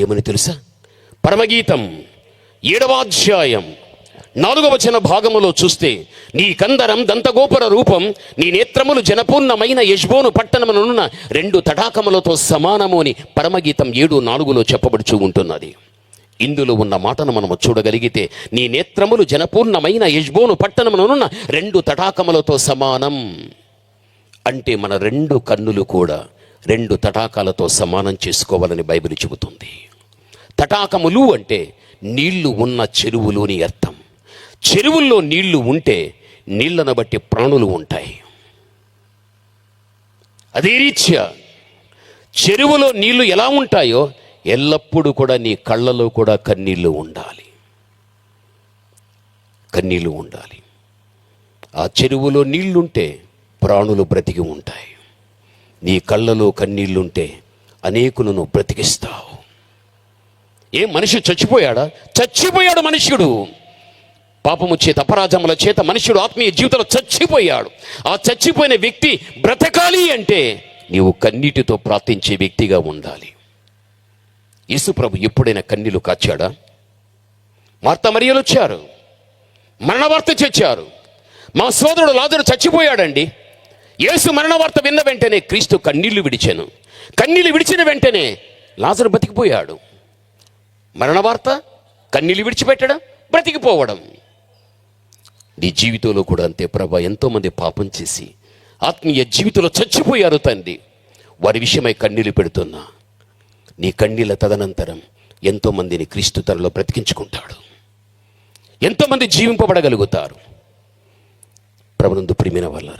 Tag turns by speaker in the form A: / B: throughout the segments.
A: ఏమని తెలుసా? పరమగీతం ఏడవ అధ్యాయం నాలుగవ వచన భాగములో చూస్తే నీ కందరం దంతగోపుర రూపం నీ నేత్రములు జనపూర్ణమైన యజ్బోను పట్టణమునున్న రెండు తటాకములతో సమానము అని పరమగీతం ఏడు నాలుగులో చెప్పబడుచు ఉంటున్నది. ఇందులో ఉన్న మాటను మనము చూడగలిగితే నీ నేత్రములు జనపూర్ణమైన యజ్బోను పట్టణమునున్న రెండు తటాకములతో సమానం. అంటే మన రెండు కన్నులు కూడా రెండు తటాకాలతో సమానం చేసుకోవాలని బైబిల్ చెబుతుంది. తటాకములు అంటే నీళ్ళు ఉన్న చెరువులోని అర్థం. చెరువుల్లో నీళ్ళు ఉంటే నీళ్ళను బట్టి ప్రాణులు ఉంటాయి. అదే రీత్యా చెరువులో నీళ్ళు ఎలా ఉంటాయో ఎల్లప్పుడూ కూడా నీ కళ్ళలో కూడా కన్నీళ్ళు ఉండాలి. కన్నీళ్ళు ఉండాలి. ఆ చెరువులో నీళ్ళుంటే ప్రాణులు బ్రతికి ఉంటాయి. నీ కళ్ళలో కన్నీళ్ళుంటే అనేకులను బ్రతికిస్తావు. ఏ మనిషి చచ్చిపోయాడా? చచ్చిపోయాడు మనుష్యుడు. పాపము చేత అపరాధముల చేత మనుషుడు ఆత్మీయ జీవితంలో చచ్చిపోయాడు. ఆ చచ్చిపోయిన వ్యక్తి బ్రతకాలి అంటే నీవు కన్నీటితో ప్రార్థించే వ్యక్తిగా ఉండాలి. యేసుప్రభు ఎప్పుడైనా కన్నీళ్ళు కాచాడా? మార్త మరియలు వచ్చారు. మరణ వార్త తెచ్చారు మా సోదరుడు లాజరు చచ్చిపోయాడండి. యేసు మరణ వార్త విన్న వెంటనే క్రీస్తు కన్నీళ్ళు విడిచాను. కన్నీళ్ళు విడిచిన వెంటనే లాజరు బతికిపోయాడు. మరణ వార్త కన్నీళ్ళు విడిచిపెట్టడం బ్రతికిపోవడం. నీ జీవితంలో కూడా అంతే ప్రభా ఎంతోమంది పాపం చేసి ఆత్మీయ జీవితంలో చచ్చిపోయారు తండ్రి. వారి విషయమై కన్నీళ్ళు పెడుతున్నా. నీ కన్నీళ్ళ తదనంతరం ఎంతోమందిని క్రీస్తు తనలో బ్రతికించుకుంటాడు. ఎంతోమంది జీవింపబడగలుగుతారు. ప్రభునందు ప్రిమిన వల్ల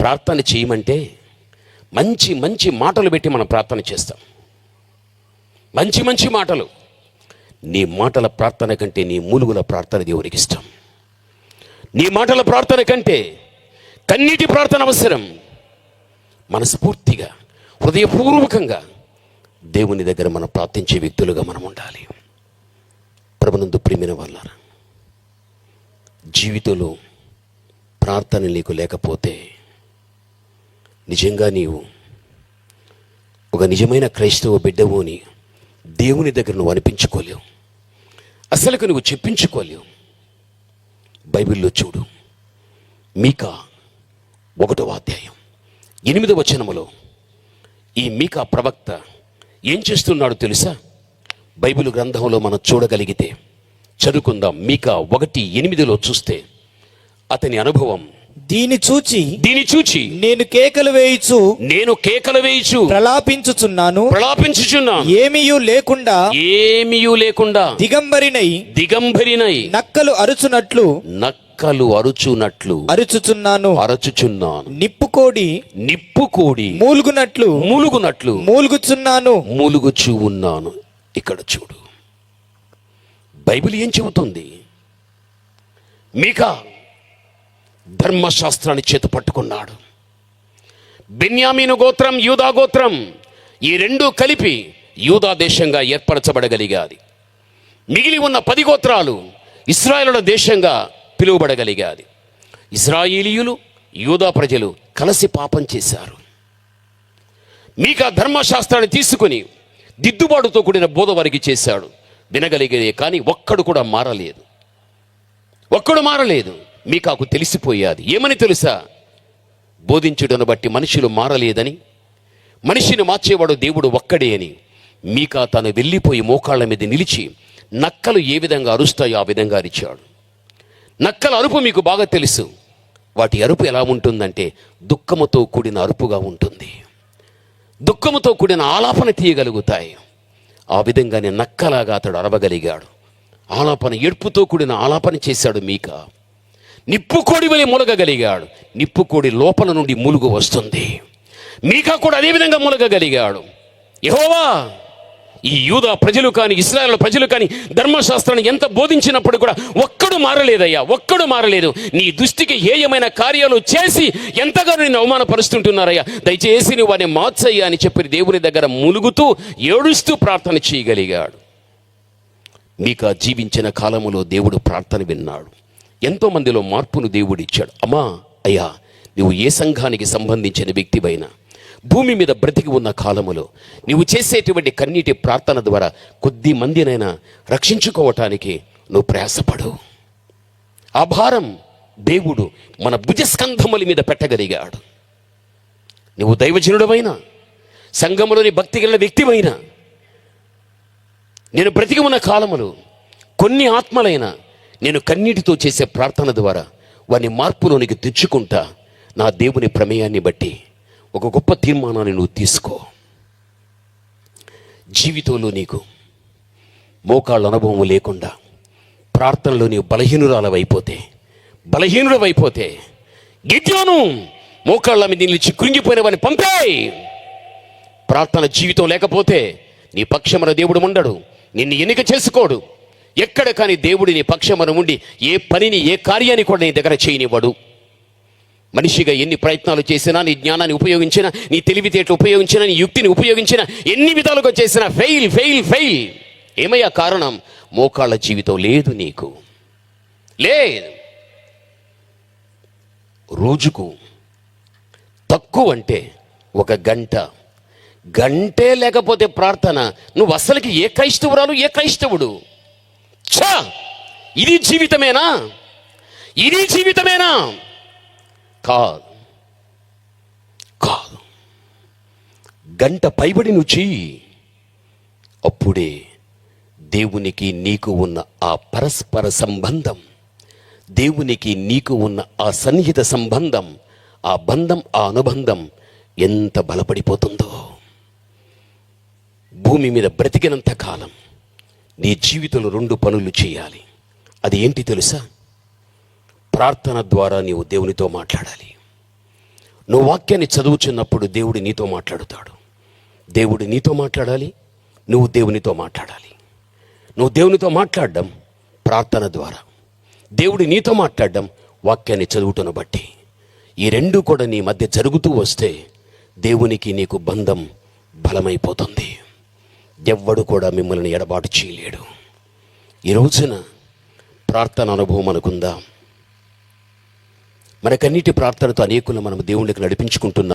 A: ప్రార్థన చేయమంటే మంచి మంచి మాటలు పెట్టి మనం ప్రార్థన చేస్తాం. మంచి మంచి మాటలు. నీ మాటల ప్రార్థన కంటే నీ మూలుగుల ప్రార్థన దేవునికి ఇష్టం. నీ మాటల ప్రార్థన కంటే కన్నీటి ప్రార్థన అవసరం. మనస్ఫూర్తిగా హృదయపూర్వకంగా దేవుని దగ్గర మనం ప్రార్థించే వ్యక్తులుగా మనం ఉండాలి. ప్రభునందు ప్రేమిన వల్ల జీవితంలో ప్రార్థన నీకు లేకపోతే నిజంగా నీవు ఒక నిజమైన క్రైస్తవ బిడ్డవు అని దేవుని దగ్గర నువ్వు అనిపించుకోలేవు. అసలుకు నువ్వు చెప్పించుకోలేవు. బైబిల్లో చూడు. మీకా ఒకటవ అధ్యాయం. ఎనిమిదవ వచనములో ఈ మీకా ప్రవక్త ఏం చేస్తున్నాడో తెలుసా? బైబిల్ గ్రంథంలో మనం చూడగలిగితే చదువుకుందాం. మీకా ఒకటి ఎనిమిదిలో చూస్తే అతని అనుభవం
B: దీని చూచి
A: దీని చూచి
B: నేను కేకలు వేయిచు
A: నేను కేకలు వేయిచు
B: ప్రలాపించుచున్నాను.
A: ప్రలాపించుచున్నాను.
B: ఏమీయూ లేకుండా
A: ఏమీయూ లేకుండా
B: దిగంబరినై
A: దిగంబరినై
B: నక్కలు అరుచునట్లు
A: నక్కలు అరుచునట్లు
B: అరుచుచున్నాను.
A: అరచుచున్నాను.
B: నిప్పుకోడి
A: నిప్పు కోడి
B: మూలుగునట్లు
A: మూలుగునట్లు
B: మూలుగుచున్నాను.
A: మూలుగుచూ ఉన్నాను. ఇక్కడ చూడు. బైబిల్ ఏం చెబుతుంది? మీకా ధర్మశాస్త్రాన్ని చేత పట్టుకున్నాడు. బెన్యామీను గోత్రం యూదా గోత్రం ఈ రెండు కలిపి యూదా దేశంగా ఏర్పరచబడగలిగాది. మిగిలి ఉన్న పది గోత్రాలు ఇస్రాయేలుల దేశంగా పిలువబడగలిగాది. ఇజ్రాయిలీయులు యూదా ప్రజలు కలిసి పాపం చేశారు. మీకా ధర్మశాస్త్రాన్ని తీసుకుని దిద్దుబాటుతో కూడిన బోధ వారికి చేశాడు. వినగలిగేదే కానీ ఒక్కడు కూడా మారలేదు. ఒక్కడు మారలేదు. మీకాకు తెలిసిపోయాది. ఏమని తెలుసా? బోధించుటను బట్టి మనుషులు మారలేదని మనిషిని మార్చేవాడు దేవుడు ఒక్కడే అని. మీకా తను వెళ్ళిపోయి మోకాళ్ళ మీద నిలిచి నక్కలు ఏ విధంగా అరుస్తాయో ఆ విధంగా అరిచాడు. నక్కల అరుపు మీకు బాగా తెలుసు. వాటి అరుపు ఎలా ఉంటుందంటే దుఃఖముతో కూడిన అరుపుగా ఉంటుంది. దుఃఖముతో కూడిన ఆలాపన తీయగలుగుతాయి. ఆ విధంగానే నక్కలాగా అతడు అరవగలిగాడు. ఆలాపన ఏడ్పుతో కూడిన ఆలాపన చేశాడు మీక. నిప్పుకోడి వలె ములగగలిగాడు. నిప్పుకోడి లోపల నుండి మూలుగు వస్తుంది. మీకా కూడా అదే విధంగా మూలగగలిగాడు. ఈ యూదా ప్రజలు కానీ ఇస్రాయల్ ప్రజలు కానీ ధర్మశాస్త్రాన్ని ఎంత బోధించినప్పుడు కూడా ఒక్కడు మారలేదయ్యా ఒక్కడు మారలేదు. నీ దృష్టికి హేయమైన కార్యాలు చేసి ఎంతగానో నేను అవమానపరుస్తుంటున్నారయ్యా. దయచేసి నువ్వు వారిని మార్చయ్యా అని చెప్పి దేవుని దగ్గర ములుగుతూ ఏడుస్తూ ప్రార్థన చేయగలిగాడు. మీకా జీవించిన కాలములో దేవుడు ప్రార్థన విన్నాడు. ఎంతో మందిలో మార్పును దేవుడు ఇచ్చాడు అమ్మా అయ్యా నువ్వు ఏ సంఘానికి సంబంధించిన వ్యక్తివైనా భూమి మీద బ్రతికి ఉన్న కాలములో నీవు చేసేటువంటి కన్నీటి ప్రార్థన ద్వారా కొద్ది మందినైనా రక్షించుకోవటానికి నువ్వు ప్రయాసపడు. ఆ భారం దేవుడు మన భుజస్కంధముల మీద పెట్టగలిగాడు. నువ్వు దైవజనుడమైన సంఘములోని భక్తి కలిగిన వ్యక్తివైనా నేను బ్రతికి ఉన్న కాలములు కొన్ని ఆత్మలైన నేను కన్నీటితో చేసే ప్రార్థన ద్వారా వాని మార్పులోనికి తెచ్చుకుంటా. నా దేవుని ప్రమేయాన్ని బట్టి ఒక గొప్ప తీర్మానాన్ని నువ్వు తీసుకో. జీవితంలో నీకు మోకాళ్ళ అనుభవం లేకుండా ప్రార్థనలో నీవు బలహీనురాలవైపోతే బలహీనుడవైపోతే గిద్యోను మోకాళ్ళ మీద నిలిచి కృంగిపోయిన వాడిని పంపాయి. ప్రార్థన జీవితం లేకపోతే నీ పక్షమున దేవుడు ఉండడు నిన్ను ఎన్నిక చేసుకోడు. ఎక్కడ కానీ దేవుడిని నీ పక్షమున ఉండి ఏ పనిని ఏ కార్యాన్ని కూడా నీ దగ్గర చేయనివ్వడు. మనిషిగా ఎన్ని ప్రయత్నాలు చేసినా నీ జ్ఞానాన్ని ఉపయోగించినా నీ తెలివితేటలు ఉపయోగించినా నీ యుక్తిని ఉపయోగించినా ఎన్ని విధాలుగా చేసినా ఫెయిల్ ఫెయిల్ ఫెయిల్ ఏమయ్యా కారణం? మోకాళ్ళ జీవితం లేదు నీకు. లేదు. రోజుకు తక్కువ అంటే ఒక గంట. గంటే లేకపోతే ప్రార్థన. నువ్వు అసలుకి ఏ క్రైస్తవురాలు ఏ క్రైస్తవుడు? ఛ! ఇది జీవితమేనా? ఇది జీవితమేనా? కాదు. కాదు. గంట పైబడి నుంచి అప్పుడే దేవునికి నీకు ఉన్న ఆ పరస్పర సంబంధం దేవునికి నీకు ఉన్న ఆ సన్నిహిత సంబంధం ఆ బంధం ఆ అనుబంధం ఎంత బలపడిపోతుందో. భూమి మీద బ్రతికినంత కాలం నీ జీవితంలో రెండు పనులు చేయాలి. అది ఏంటి తెలుసా? ప్రార్థన ద్వారా నీవు దేవునితో మాట్లాడాలి. నువ్వు వాక్యాన్ని చదువుచున్నప్పుడు దేవుడు నీతో మాట్లాడుతాడు. దేవుడు నీతో మాట్లాడాలి నువ్వు దేవునితో మాట్లాడాలి. నువ్వు దేవునితో మాట్లాడడం ప్రార్థన ద్వారా. దేవుడు నీతో మాట్లాడడం వాక్యాన్ని చదువుటను బట్టి. ఈ రెండు కూడా నీ మధ్య జరుగుతూ వస్తే దేవునికి నీకు బంధం బలమైపోతుంది. ఎవ్వడు కూడా మిమ్మల్ని ఎడబాటు చేయలేడు. ఈ రోజున ప్రార్థన అనుభవం అనుకుందాం. మనకన్నిటి ప్రార్థనతో అనేకులు మనం దేవునికి నడిపించుకుంటున్నాం.